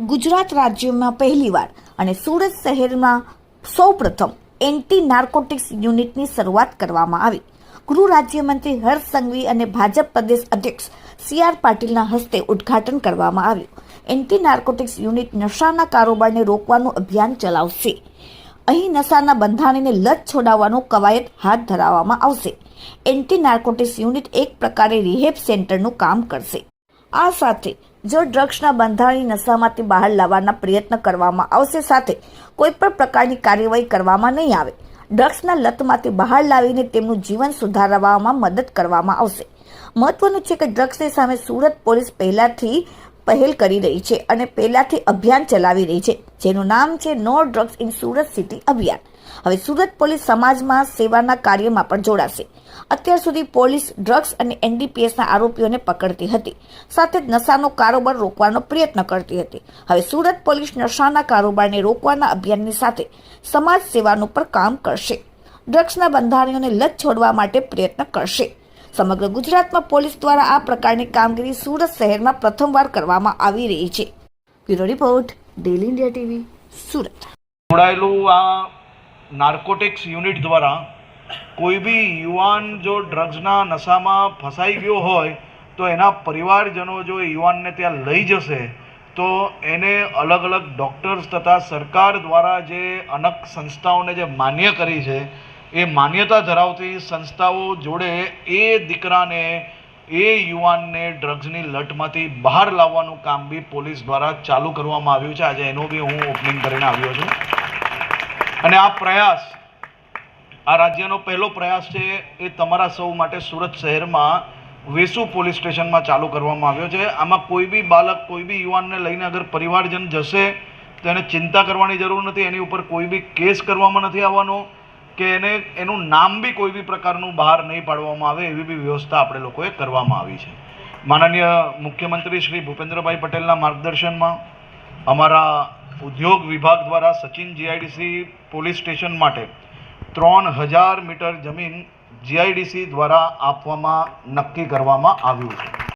ગુજરાત રાજ્યમાં પહેલીવાર અને સુરત શહેરમાં સૌપ્રથમ એન્ટી નાર્કોટિક્સ યુનિટની શરૂઆત કરવામાં આવી. ગૃહ રાજ્યમંત્રી હર્ષ સંઘવી અને ભાજપ પ્રદેશ અધ્યક્ષ સી આર પાટીલના હસ્તે ઉદ્ઘાટન કરવામાં આવ્યું. એન્ટી નાર્કોટિક્સ યુનિટ નશાના કારોબારને રોકવાનું અભિયાન ચલાવશે. અહીં નશાના બંધારણને લત છોડાવવાનું કવાયત હાથ ધરાવવામાં આવશે. એન્ટી નાર્કોટિક્સ યુનિટ એક પ્રકારે રિહેબ સેન્ટરનું કામ કરશે. આ સાથે જો ડ્રગ્સના બંધારણની નશામાંથી બહાર લાવવાના પ્રયત્ન કરવામાં આવશે સાથે કોઈ પણ પ્રકારની કાર્યવાહી કરવામાં નહીં આવે. ડ્રગ્સના લતમાંથી બહાર લાવીને તેમનું જીવન સુધારવામાં મદદ કરવામાં આવશે. મહત્વનું છે કે ડ્રગ્સની સામે સુરત પોલીસ પહેલાથી પહેલ કરી રહી છે અને પહેલાંથી અભિયાન ચલાવી રહી છે, જેનું નામ છે no drugs in Surat city અભિયાન. હવે સુરત પોલીસ સમાજમાં સેવાના કાર્યમાં પણ જોડાશે. અત્યાર સુધી પોલીસ ડ્રગ્સ અને એનડીપીએસના આરોપીઓને પકડતી હતી. સાથે જ નશાનો કારોબાર રોકવાનો પ્રયત્ન કરતી હતી. હવે સુરત પોલીસ નશાના કારોબારને રોકવાના અભિયાનની સાથે સમાજ સેવાનું પણ કામ કરશે. ડ્રગ્સના બંધારણીઓને લત છોડવા માટે પ્રયત્ન કરશે. સમગ્ર ગુજરાતમાં પોલીસ દ્વારા આ પ્રકારની કામગીરી સુરત શહેરમાં પ્રથમવાર કરવામાં આવી રહી છે. Bureau report daily India TV, Surat. જોડાયેલું આ નાર્કોટિક્સ યુનિટ દ્વારા કોઈ બી યુવાન જો ડ્રગ્સના નશામાં ફસાઈ ગયો હોય, તો એના પરિવારજનો જો યુવાનને ત્યાં લઈ જશે, તો એને અલગ અલગ ડૉક્ટર્સ તથા સરકાર દ્વારા જે અનક સંસ્થાઓને જે માન્ય કરી છે એ માન્યતા ધરાવતી સંસ્થાઓ જોડે એ દીકરાને, એ યુવાનને ડ્રગ્સની લટમાંથી બહાર લાવવાનું કામ બી પોલીસ દ્વારા ચાલુ કરવામાં આવ્યું છે. આજે એનો બી હું ઓપનિંગ કરીને આવ્યો છું. અને આ પ્રયાસ, આ રાજ્યનો પહેલો પ્રયાસ છે એ તમારા સૌ માટે સુરત શહેરમાં વેસુ પોલીસ સ્ટેશનમાં ચાલુ કરવામાં આવ્યો છે. આમાં કોઈ બી બાળક કોઈ બી યુવાનને લઈને અગર પરિવારજન જશે, તો એને ચિંતા કરવાની જરૂર નથી. એની ઉપર કોઈ બી કેસ કરવામાં નથી આવવાનો. કે એને, એનું નામ બી કોઈ બી પ્રકારનું બહાર નહીં પાડવામાં આવે એવી બી વ્યવસ્થા આપણે લોકોએ કરવામાં આવી છે. માનનીય મુખ્યમંત્રી શ્રી ભૂપેન્દ્રભાઈ પટેલના માર્ગદર્શનમાં અમારા ઉદ્યોગ વિભાગ દ્વારા સચિન જીઆઈડીસી પોલીસ સ્ટેશન માટે ત્રણ હજાર મીટર જમીન જીઆઈડીસી દ્વારા આપવામાં નક્કી કરવામાં આવ્યું છે.